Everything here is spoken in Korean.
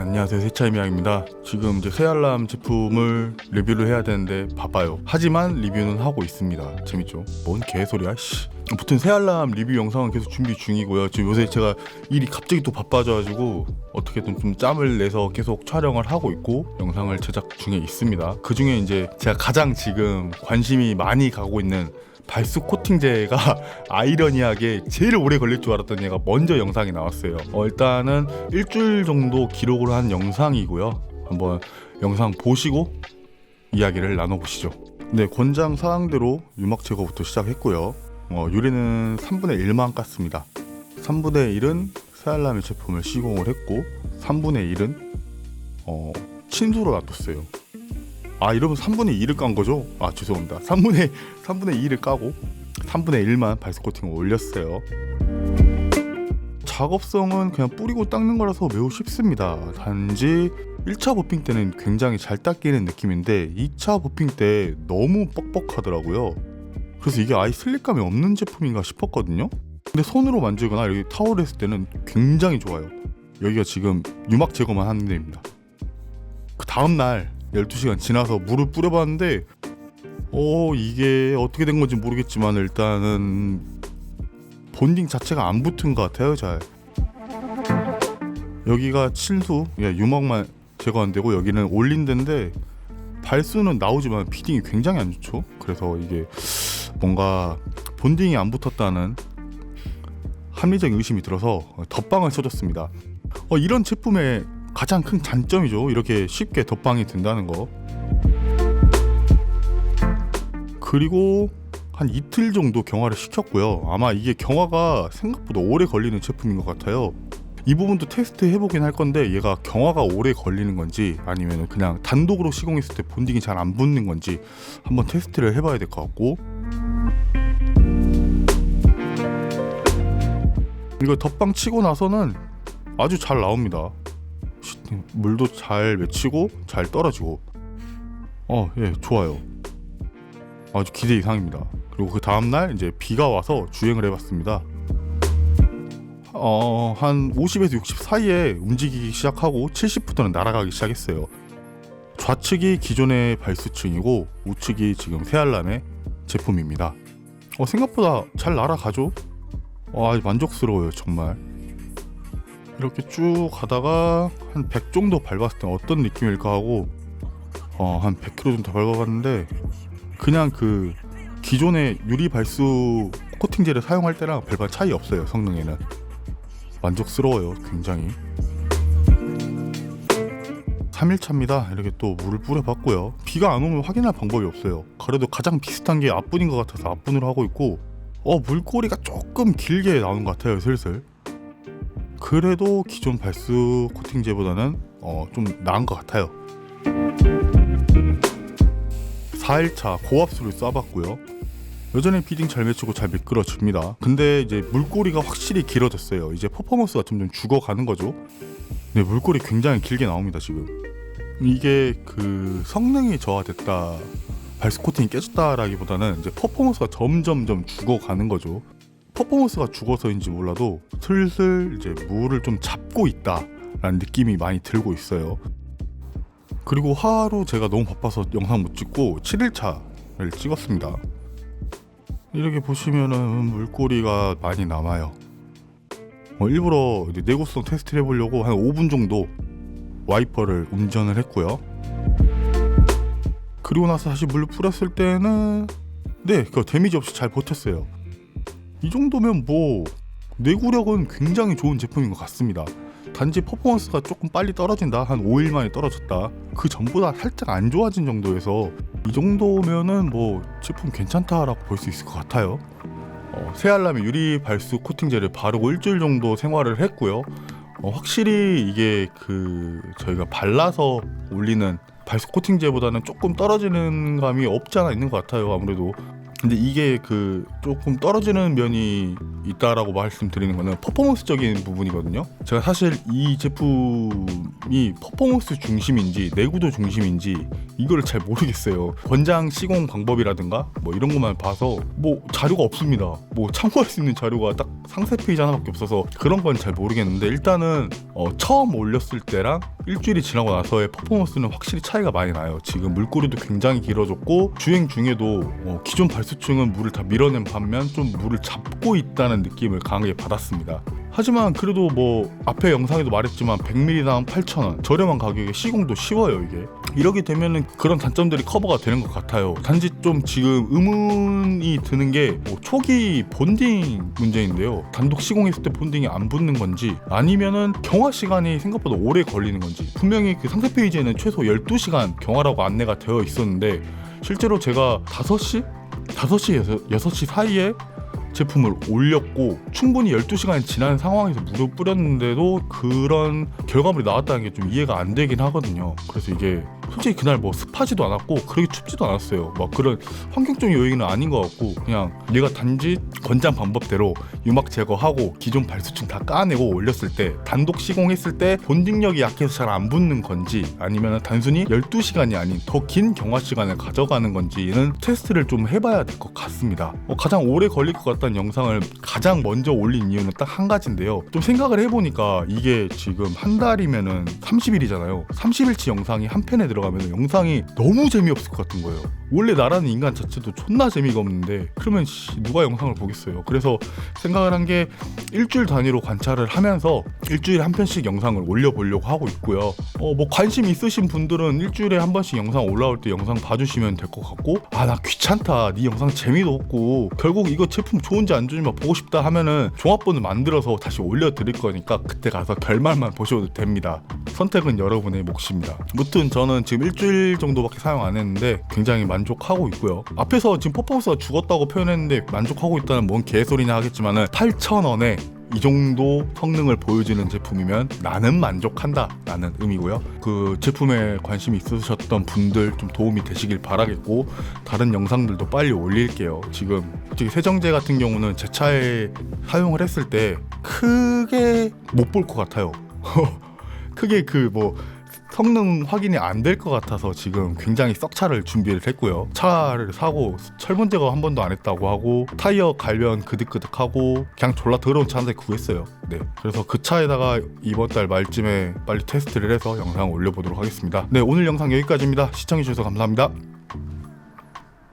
안녕하세요. 세차이미양입니다. 지금 이제 새알람 제품을 리뷰를 해야 되는데 바빠요. 하지만 리뷰는 하고 있습니다. 재밌죠? 뭔 개소리야? 씨. 아무튼 새알람 리뷰 영상은 계속 준비 중이고요. 지금 요새 제가 일이 갑자기 또 바빠져가지고 어떻게든 좀 짬을 내서 계속 촬영을 하고 있고 영상을 제작 중에 있습니다. 그 중에 이제 제가 가장 지금 관심이 많이 가고 있는 발수 코팅제가 아이러니하게 제일 오래 걸릴 줄 알았던 얘가 먼저 영상이 나왔어요. 어, 일단은 일주일 정도 기록을 한 영상이고요. 한번 영상 보시고 이야기를 나눠보시죠. 네, 권장 사항대로 유막 제거부터 시작했고요. 어, 유리는 3분의 1만 깠습니다. 3분의 1은 세알라미 제품을 시공을 했고 3분의 1은 어, 침수로 놔뒀어요. 아 이러면 3분의 2를 깐 거죠? 아 죄송합니다. 3분의 3분의 2를 까고 3분의 1만 발스 코팅을 올렸어요. 작업성은 그냥 뿌리고 닦는 거라서 매우 쉽습니다. 단지 1차 버핑 때는 굉장히 잘 닦이는 느낌인데 2차 버핑 때 너무 뻑뻑하더라고요. 그래서 이게 아예 슬립감이 없는 제품인가 싶었거든요. 근데 손으로 만지거나 여기 타월 했을 때는 굉장히 좋아요. 여기가 지금 유막 제거만 하는 데입니다. 그 다음 날 12시간 지나서 물을 뿌려봤는데 어 이게 어떻게 된 건지 모르겠지만 일단은 본딩 자체가 안 붙은 것 같아요 잘. 여기가 칠수 예, 유막만 제거한 데고 여기는 올린 데인데 발수는 나오지만 피딩이 굉장히 안 좋죠. 그래서 이게 뭔가 본딩이 안 붙었다는 합리적인 의심이 들어서 덧방을 쳐줬습니다. 어, 이런 제품의 가장 큰 장점이죠. 이렇게 쉽게 덧방이 된다는 거. 그리고 한 이틀 정도 경화를 시켰고요. 아마 이게 경화가 생각보다 오래 걸리는 제품인 것 같아요. 이 부분도 테스트 해보긴 할 건데 얘가 경화가 오래 걸리는 건지 아니면 그냥 단독으로 시공했을 때 본딩이 잘 안 붙는 건지 한번 테스트를 해봐야 될 것 같고 이거 덧방 치고 나서는 아주 잘 나옵니다. 물도 잘 맺히고 잘 떨어지고. 어 예 좋아요. 아주 기대 이상입니다. 그리고 그 다음날 이제 비가 와서 주행을 해봤습니다. 어 한 50에서 60 사이에 움직이기 시작하고 70부터는 날아가기 시작했어요. 좌측이 기존의 발수층이고 우측이 지금 새알람의 제품입니다. 어 생각보다 잘 날아가죠? 어, 아주 만족스러워요 정말 이렇게 쭉 가다가 한 100 정도 밟았을 때 어떤 느낌일까 하고 어, 한 100km 정도 밟아봤는데 그냥 그 기존의 유리 발수 코팅제를 사용할 때랑 별반 차이 없어요 성능에는. 만족스러워요 굉장히. 3일차입니다. 이렇게 또 물을 뿌려봤고요. 비가 안 오면 확인할 방법이 없어요. 그래도 가장 비슷한 게 앞분인 것 같아서 앞분으로 하고 있고 어 물꼬리가 조금 길게 나오는 것 같아요 슬슬 그래도 기존 발수 코팅제보다는 어, 좀 나은 것 같아요. 4일차 고압수를 쏴봤고요. 여전히 피딩 잘 맺히고 잘 미끄러집니다. 근데 이제 물꼬리가 확실히 길어졌어요. 이제 퍼포먼스가 점점 죽어가는 거죠. 네, 물꼬리 굉장히 길게 나옵니다 지금. 이게 그 성능이 저하됐다, 발수 코팅이 깨졌다라기보다는 이제 퍼포먼스가 점점점 죽어가는 거죠. 퍼포먼스가 죽어서인지 몰라도 슬슬 이제 물을 좀 잡고 있다라는 느낌이 많이 들고 있어요. 그리고 하루 제가 너무 바빠서 영상 못 찍고 7일차를 찍었습니다. 이렇게 보시면은 물꼬리가 많이 남아요. 어, 일부러 내구성 테스트를 해보려고 한 5분 정도 와이퍼를 운전을 했고요. 그리고 나서 다시 물 뿌렸을 때는 네, 그 데미지 없이 잘 버텼어요. 이 정도면 뭐 내구력은 굉장히 좋은 제품인 것 같습니다. 단지 퍼포먼스가 조금 빨리 떨어진다 한 5일 만에 떨어졌다 그 전보다 살짝 안 좋아진 정도에서 이 정도면은 뭐 제품 괜찮다라고 볼 수 있을 것 같아요. 어, 새알람의 유리 발수 코팅제를 바르고 일주일 정도 생활을 했고요. 어, 확실히 이게 그 저희가 발라서 올리는 발수 코팅제보다는 조금 떨어지는 감이 없지 않아 있는 것 같아요 아무래도 근데 이게 그 조금 떨어지는 면이 있다라고 말씀드리는 거는 퍼포먼스적인 부분이거든요. 제가 사실 이 제품이 퍼포먼스 중심인지 내구도 중심인지 이거를 잘 모르겠어요. 권장 시공 방법이라든가 뭐 이런 것만 봐서 뭐 자료가 없습니다. 뭐 참고할 수 있는 자료가 딱 상세 페이지 하나밖에 없어서 그런 건 잘 모르겠는데 일단은 어, 처음 올렸을 때랑 일주일이 지나고 나서의 퍼포먼스는 확실히 차이가 많이 나요. 지금 물꼬리도 굉장히 길어졌고 주행 중에도 어, 기존 발수층은 물을 다 밀어낸 반면 좀 물을 잡고 있다는 느낌을 강하게 받았습니다. 하지만 그래도 뭐 앞에 영상에도 말했지만 100ml당 8,000원 저렴한 가격에 시공도 쉬워요 이게 이렇게 되면은 그런 단점들이 커버가 되는 것 같아요 단지 좀 지금 의문이 드는 게 뭐 초기 본딩 문제인데요 단독 시공했을 때 본딩이 안 붙는 건지 아니면은 경화 시간이 생각보다 오래 걸리는 건지 분명히 그 상세 페이지에는 최소 12시간 경화라고 안내가 되어 있었는데 실제로 제가 5시? 5시에서 6시 사이에 제품을 올렸고 충분히 12시간이 지난 상황에서 물을 뿌렸는데도 그런 결과물이 나왔다는 게 좀 이해가 안 되긴 하거든요. 그래서 이게 솔직히 그날 뭐 습하지도 않았고 그렇게 춥지도 않았어요. 막 그런 환경적 요인은 아닌 것 같고 그냥 얘가 단지 권장 방법대로 유막 제거하고 기존 발수층 다 까내고 올렸을 때 단독 시공했을 때 본딩력이 약해서 잘 안 붙는 건지 아니면 단순히 12시간이 아닌 더 긴 경화 시간을 가져가는 건지는 테스트를 좀 해봐야 될 것 같습니다. 어, 가장 오래 걸릴 것 같다는 영상을 가장 먼저 올린 이유는 딱 한 가지인데요. 좀 생각을 해보니까 이게 지금 한 달이면은 30일이잖아요. 30일치 영상이 한 편에 들어가 면 영상이 너무 재미없을 것 같은 거예요. 원래 나라는 인간 자체도 존나 재미가 없는데 그러면 씨, 누가 영상을 보겠어요. 그래서 생각을 한 게 일주일 단위로 관찰을 하면서 일주일에 한 편씩 영상을 올려보려고 하고 있고요. 어, 뭐 관심 있으신 분들은 일주일에 한 번씩 영상 올라올 때 영상 봐주시면 될 것 같고 아 나 귀찮다 네 영상 재미도 없고 결국 이거 제품 좋은지 안 좋은지 보고 싶다 하면은 종합본을 만들어서 다시 올려드릴 거니까 그때 가서 결말만 보셔도 됩니다. 선택은 여러분의 몫입니다. 무튼 저는 지금 일주일 정도밖에 사용 안 했는데 굉장히 만족하고 있고요. 앞에서 지금 퍼포먼스가 죽었다고 표현했는데 만족하고 있다는 뭔 개소리냐 하겠지만은 8,000원에 이 정도 성능을 보여주는 제품이면 나는 만족한다 라는 의미고요. 그 제품에 관심이 있으셨던 분들 좀 도움이 되시길 바라겠고 다른 영상들도 빨리 올릴게요. 지금 솔직히 세정제 같은 경우는 제 차에 사용을 했을 때 크게 못 볼 것 같아요. 크게 그뭐 성능 확인이 안 될 것 같아서 지금 굉장히 썩차를 준비를 했고요. 차를 사고 철분 제거 한 번도 안 했다고 하고 타이어 갈변 그득그득하고 그냥 졸라 더러운 차 한 대 구했어요. 네. 그래서 그 차에다가 이번 달 말쯤에 빨리 테스트를 해서 영상 올려보도록 하겠습니다. 네, 오늘 영상 여기까지입니다. 시청해주셔서 감사합니다.